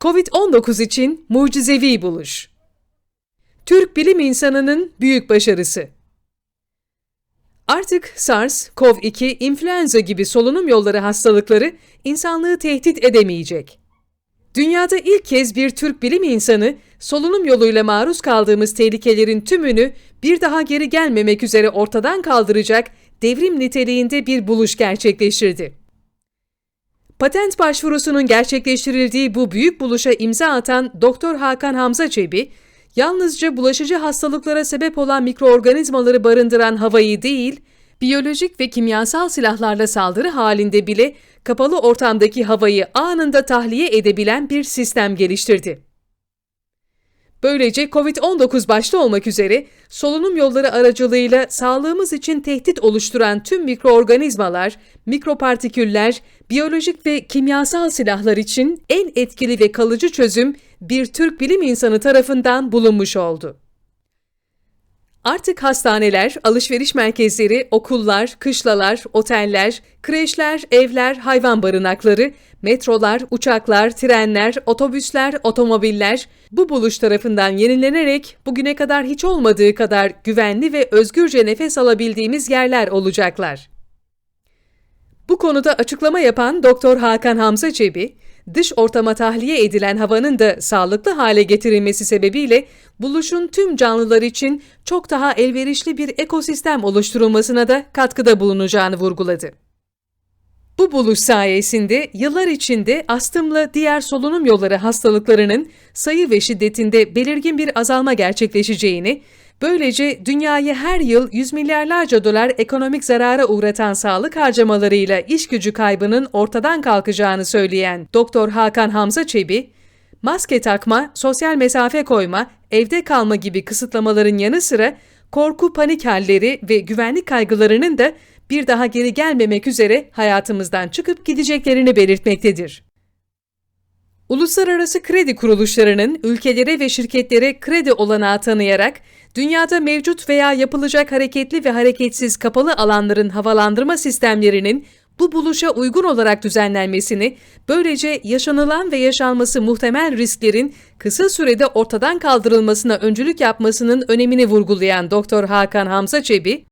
Covid-19 için mucizevi buluş. Türk bilim insanının büyük başarısı. Artık SARS, CoV-2, influenza gibi solunum yolları hastalıkları insanlığı tehdit edemeyecek. Dünyada ilk kez bir Türk bilim insanı solunum yoluyla maruz kaldığımız tehlikelerin tümünü bir daha geri gelmemek üzere ortadan kaldıracak devrim niteliğinde bir buluş gerçekleştirdi. Patent başvurusunun gerçekleştirildiği bu büyük buluşa imza atan Doktor Hakan Hamza Çebi, yalnızca bulaşıcı hastalıklara sebep olan mikroorganizmaları barındıran havayı değil, biyolojik ve kimyasal silahlarla saldırı halinde bile kapalı ortamdaki havayı anında tahliye edebilen bir sistem geliştirdi. Böylece COVID-19 başta olmak üzere solunum yolları aracılığıyla sağlığımız için tehdit oluşturan tüm mikroorganizmalar, mikropartiküller, biyolojik ve kimyasal silahlar için en etkili ve kalıcı çözüm bir Türk bilim insanı tarafından bulunmuş oldu. Artık hastaneler, alışveriş merkezleri, okullar, kışlalar, oteller, kreşler, evler, hayvan barınakları, metrolar, uçaklar, trenler, otobüsler, otomobiller bu buluş tarafından yenilenerek bugüne kadar hiç olmadığı kadar güvenli ve özgürce nefes alabildiğimiz yerler olacaklar. Bu konuda açıklama yapan Doktor Hakan Hamza Cebi, dış ortama tahliye edilen havanın da sağlıklı hale getirilmesi sebebiyle buluşun tüm canlılar için çok daha elverişli bir ekosistem oluşturulmasına da katkıda bulunacağını vurguladı. Bu buluş sayesinde yıllar içinde astımla diğer solunum yolları hastalıklarının sayı ve şiddetinde belirgin bir azalma gerçekleşeceğini, böylece dünyayı her yıl yüz milyarlarca dolar ekonomik zarara uğratan sağlık harcamalarıyla iş gücü kaybının ortadan kalkacağını söyleyen Doktor Hakan Hamza Çebi, maske takma, sosyal mesafe koyma, evde kalma gibi kısıtlamaların yanı sıra korku, panik halleri ve güvenlik kaygılarının da bir daha geri gelmemek üzere hayatımızdan çıkıp gideceklerini belirtmektedir. Uluslararası kredi kuruluşlarının ülkelere ve şirketlere kredi olanağı tanıyarak dünyada mevcut veya yapılacak hareketli ve hareketsiz kapalı alanların havalandırma sistemlerinin bu buluşa uygun olarak düzenlenmesini, böylece yaşanılan ve yaşanması muhtemel risklerin kısa sürede ortadan kaldırılmasına öncülük yapmasının önemini vurgulayan Doktor Hakan Hamza Çebi,